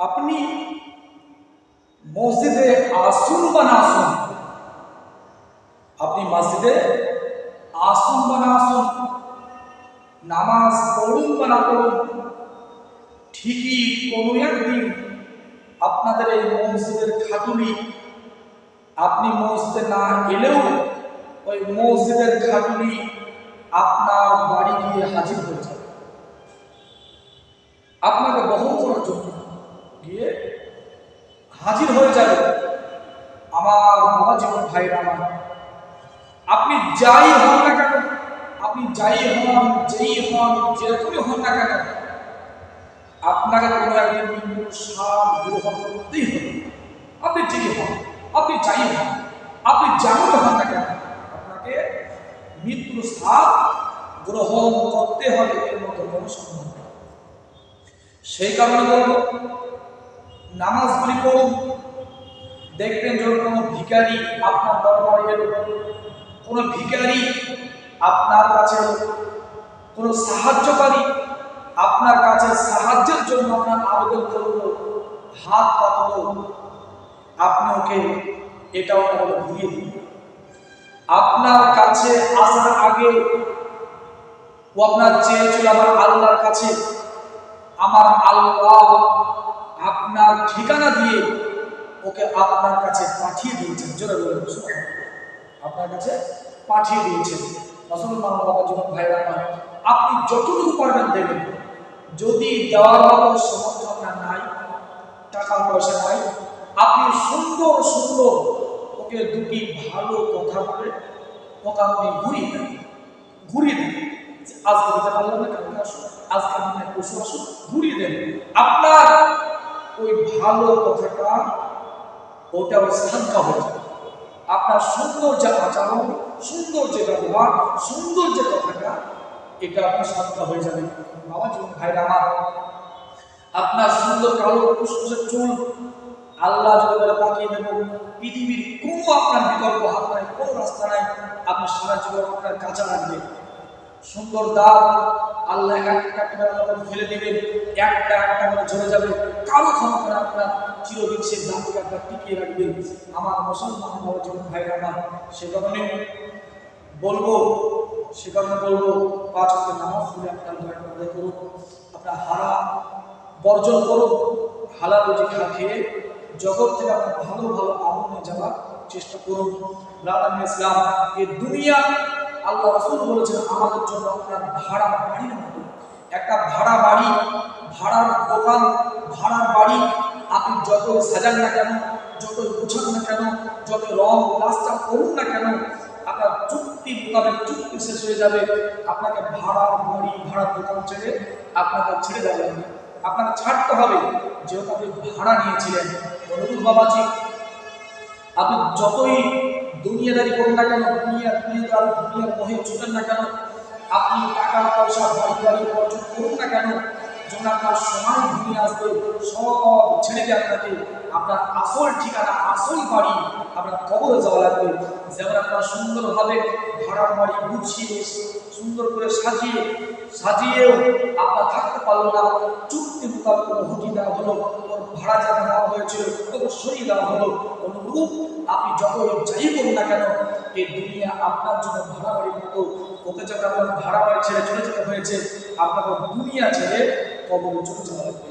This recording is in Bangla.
আপনি মসজিদে আসুন বা না আসুন আপনি মসজিদে আসুন বা না আসুন নামাজ পড়ুন বা না পড়ুন, ঠিকই কোনো একদিন আপনাদের এই মসজিদের খাটুনি। আপনি মসজিদে না এলেও ওই মসজিদের খাটুনি আপনার বাড়ি গিয়ে হাজির হয়ে যাবে। আপনাকে বহন করার জন্য গিয়ে হাজির হয়ে যাবে। আমার বাবা জীবন ভাইরা আমার। আপনি যাই হন না কেন, আপনি যাই হন, যেই হন, যেরকমই হন না কেন, আপনাকে কোনো একদিন স্বাদ গ্রহণ করতেই হবে। আপনি যেই হন, আপনি যাই হন, আপনি যেমন হন না কেন, আপনাকে মৃত্যুর স্বাদ গ্রহণ করতে হবে এর মতো কোনো সম্ভব সেই কারণে বলব নামাজগুলি পড়ুন। দেখবেন যখন কোনো ভিখারি আপনার দরবারে এলো। কোনো ভিখারি আপনার কাছে কোনো সাহায্যকারী আপনার কাছে সাহায্যের জন্য আপনার আবেদন করল। হাত পাতলো আপনি ওকে এটা ওটা ঘুরিয়ে দিন। আপনার কাছে আসার আগে ও আপনার চেয়েছিল আমার আল্লাহর কাছে, আমার আল্লাহ ঠিকানা দিয়ে ওকে আপনার কাছে পাঠিয়ে দিয়েছেন। জোরে আপনার কাছে পাঠিয়ে দিয়েছেন। মুসলমান বাবা জীবন ভাইরা আপনি যতটুকু পারবেন দেবেন। যদি দেওয়ার মতো সমর্থ নাই, টাকা পয়সা নাই, আপনি সুন্দর সুন্দর ওকে দুটি ভালো কথা বলে ওকে আপনি ঘুরিয়ে দেন। ঘুরিয়ে দেন। আজকে দিতে পারলাম না, কালকে আসুন। আজকে আপনি না পরশু আসুন ঘুরিয়ে দেন। আপনার ভালো কথাটা ওটা সাদকা হয়ে যাবে আপনার সুন্দর যে আচরণ, সুন্দর যে ব্যবহার, সুন্দর যে কথাটা, এটা আপনার সাদকা হয়ে যাবে। বাবা জীবন ভাইরা আমার, আপনার সুন্দর কালো ফুসফুসের চুল, আল্লাহ যদি পাঠিয়ে দেব, পৃথিবীর কোনো আপনার বিকল্প হাত নাই, কোনো রাস্তা নাই, আপনি সারা জীবন আপনার কাঁচা রাখবে সুন্দর দাঁত, আল্লাহ ফেলে দিবেন। একটা একটা করে ঝরে যাবে। কারও ক্ষমতা আপনার চিরদিন সে দাঁতকে আপনার টিকিয়ে রাখবেন। আমার মুসলমান ভাইরা আমার সে কারণে বলব, সে কারণে বলব, পাঁচ নামাজ পড়ে আপনার দয়া করুন। আপনার হারা বর্জন করুন। হালাল রুজি খেয়ে জগৎ থেকে আপনার ভালো ভালো আমলে যাওয়ার চেষ্টা করুন। ইসলাম এই দুনিয়া আল্লাহ রাসূল বলেছেন, আমাদের জন্য আপনার ভাড়া বাড়ির মতো। একটা ভাড়া বাড়ি, ভাড়ার দোকান, ভাড়ার বাড়ি, আপনি যত সাজান না কেন, যত গুছান না কেন, যত রং প্লাস্টার করুন না কেন, আপনার চুক্তি মোতাবেক চুক্তি শেষ হয়ে যাবে। আপনাকে ভাড়ার বাড়ি, ভাড়ার দোকান ছেড়ে আপনাকে ছেড়ে দেওয়া যাবে আপনাকে ছাড়তে হবে যেহেতু আপনি ভাড়া নিয়েছিলেন। অনুরূপ বাবাজি, আপনি যতই দুনিয়াদারি করুন না কেন, দুনিয়া দুনিয়াদার দুনিয়ার মহে ছুটেন না কেন আপনি টাকা পয়সা বাড়ি অর্জন করুন না কেন যখন আপনার সময় ঘুমিয়ে আসবে, সব ছেড়ে আপনাকে আপনার আসল ঠিকানা, আসল বাড়ি আপনার কবরে যাওয়া লাগবে। যেমন আপনার সুন্দরভাবে ভাড়ার বাড়ি গুছিয়ে, সুন্দর করে সাজিয়ে, সাজিয়েও আপনার থাকতে পারল না। চুক্তি মোতাবেক হুটি দেওয়া হলো ভাড়া যাতে হয়েছিল দেওয়া হলো অনুরূপ আপনি যত যাই করুন না কেন, এই দুনিয়া আপনার জন্য ভাড়া বাড়ির মতো ওকে যখন আপনার ভাড়া বাড়ি ছেড়ে চলে যেতে হয়েছে। আপনাকে দুনিয়া ছেড়ে কবর চলে লাগবে।